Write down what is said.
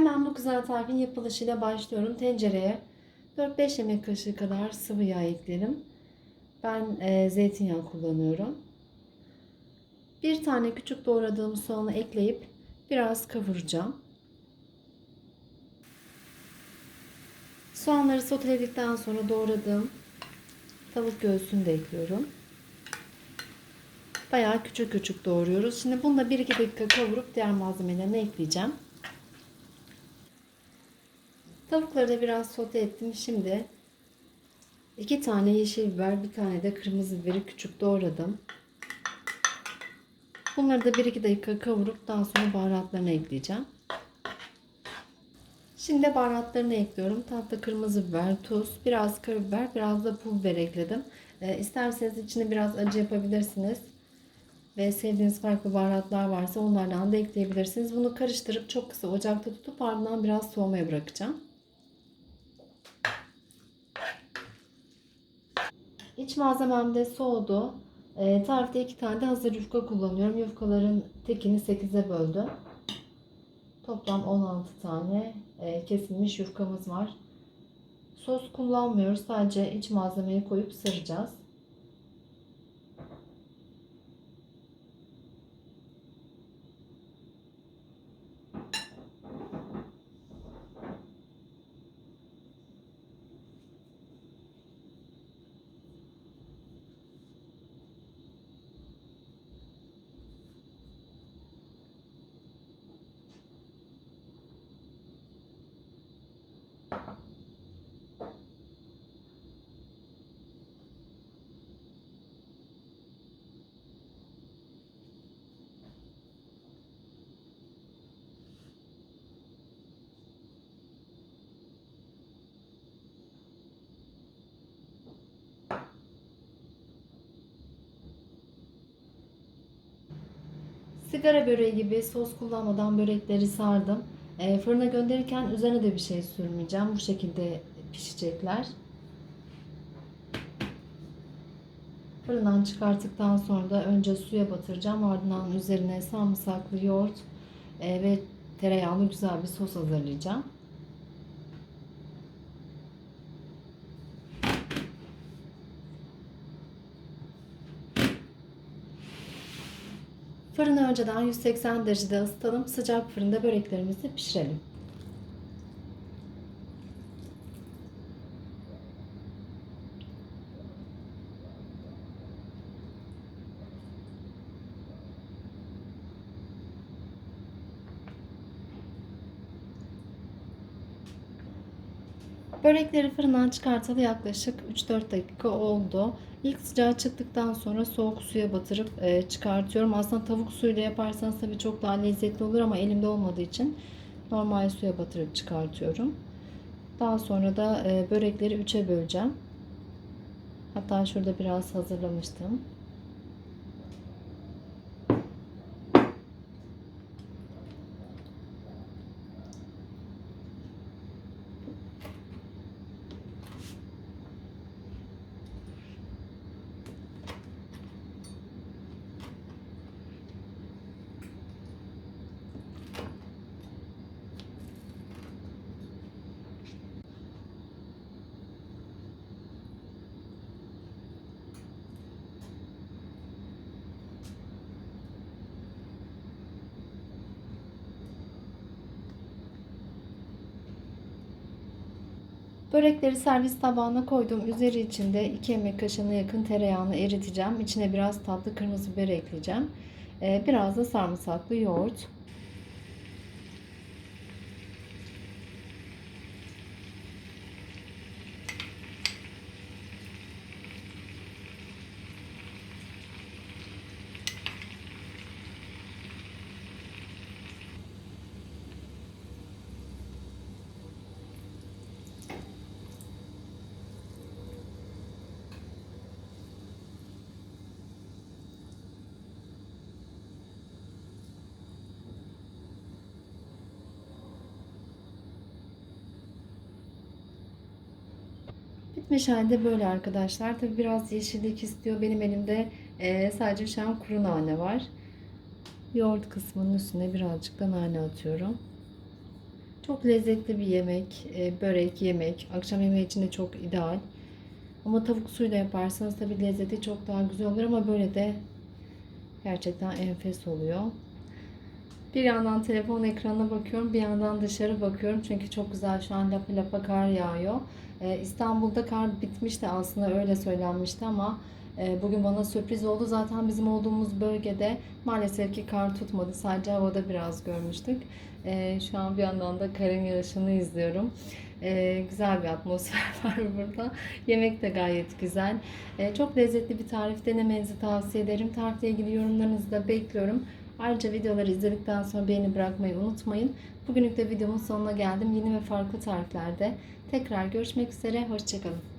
Hemen bu güzel tarifin yapılışıyla başlıyorum. Tencereye 4-5 yemek kaşığı kadar sıvı yağ ekleyelim. Ben e, zeytinyağı kullanıyorum. Bir tane küçük doğradığım soğanı ekleyip biraz kavuracağım. Soğanları soteledikten sonra doğradığım tavuk göğsünü de ekliyorum. Bayağı küçük küçük doğruyoruz. Şimdi bunu da 1-2 dakika kavurup diğer malzemelerini ekleyeceğim. Tavukları da biraz sote ettim. Şimdi 2 tane yeşil biber, bir tane de kırmızı biberi küçük doğradım. Bunları da 1-2 dakika kavurup daha sonra baharatlarını ekleyeceğim. Şimdi baharatlarını ekliyorum. Tatlı kırmızı biber, tuz, biraz karabiber, biraz da pul biber ekledim. E, isterseniz içine biraz acı yapabilirsiniz. Ve sevdiğiniz farklı baharatlar varsa onlardan da ekleyebilirsiniz. Bunu karıştırıp çok kısa ocakta tutup ardından biraz soğumaya bırakacağım. İç malzemem de soğudu. E, tarifte iki tane de hazır yufka kullanıyorum. Yufkaların tekini 8'e böldüm. Toplam 16 tane e, kesilmiş yufkamız var. Sos kullanmıyoruz. Sadece iç malzemeyi koyup saracağız. Sigara böreği gibi sos kullanmadan börekleri sardım. E, fırına gönderirken üzerine de bir şey sürmeyeceğim. Bu şekilde pişecekler. Fırından çıkarttıktan sonra da önce suya batıracağım. Ardından üzerine sarımsaklı yoğurt e, ve tereyağlı güzel bir sos hazırlayacağım. Fırını önceden 180 derecede ısıtalım. Sıcak fırında böreklerimizi pişirelim. Börekleri fırından çıkartalı yaklaşık 3-4 dakika oldu. İlk sıcağı çıktıktan sonra soğuk suya batırıp e, çıkartıyorum. Aslında tavuk suyuyla yaparsanız tabii çok daha lezzetli olur ama elimde olmadığı için normal suya batırıp çıkartıyorum. Daha sonra da e, börekleri üçe böleceğim. Hatta şurada biraz hazırlamıştım. Börekleri servis tabağına koydum. Üzeri içinde 2 yemek kaşığına yakın tereyağını eriteceğim. İçine biraz tatlı kırmızı biber ekleyeceğim. Ee, biraz da sarımsaklı yoğurt. Bitmiş halde böyle arkadaşlar. Tabi biraz yeşillik istiyor. Benim elimde e, sadece şu an kuru nane var. Yoğurt kısmının üstüne birazcık da nane atıyorum. Çok lezzetli bir yemek, e, börek, yemek. Akşam yemeği için de çok ideal. Ama tavuk suyuyla yaparsanız tabii lezzeti çok daha güzel olur ama böyle de gerçekten enfes oluyor. Bir yandan telefon ekranına bakıyorum, bir yandan dışarı bakıyorum. Çünkü çok güzel şu an lapa lapa kar yağıyor. Ee, İstanbul'da kar bitmişti aslında öyle söylenmişti ama e, bugün bana sürpriz oldu. Zaten bizim olduğumuz bölgede maalesef ki kar tutmadı. Sadece havada biraz görmüştük. Ee, şu an bir yandan da karın yağışını izliyorum. Ee, güzel bir atmosfer var burada. Yemek de gayet güzel. Ee, çok lezzetli bir tarif denemenizi tavsiye ederim. Tarifle ilgili yorumlarınızı da bekliyorum. Ayrıca videoları izledikten sonra beğeni bırakmayı unutmayın. Bugünlük de videomun sonuna geldim. Yeni ve farklı tariflerde tekrar görüşmek üzere. Hoşçakalın.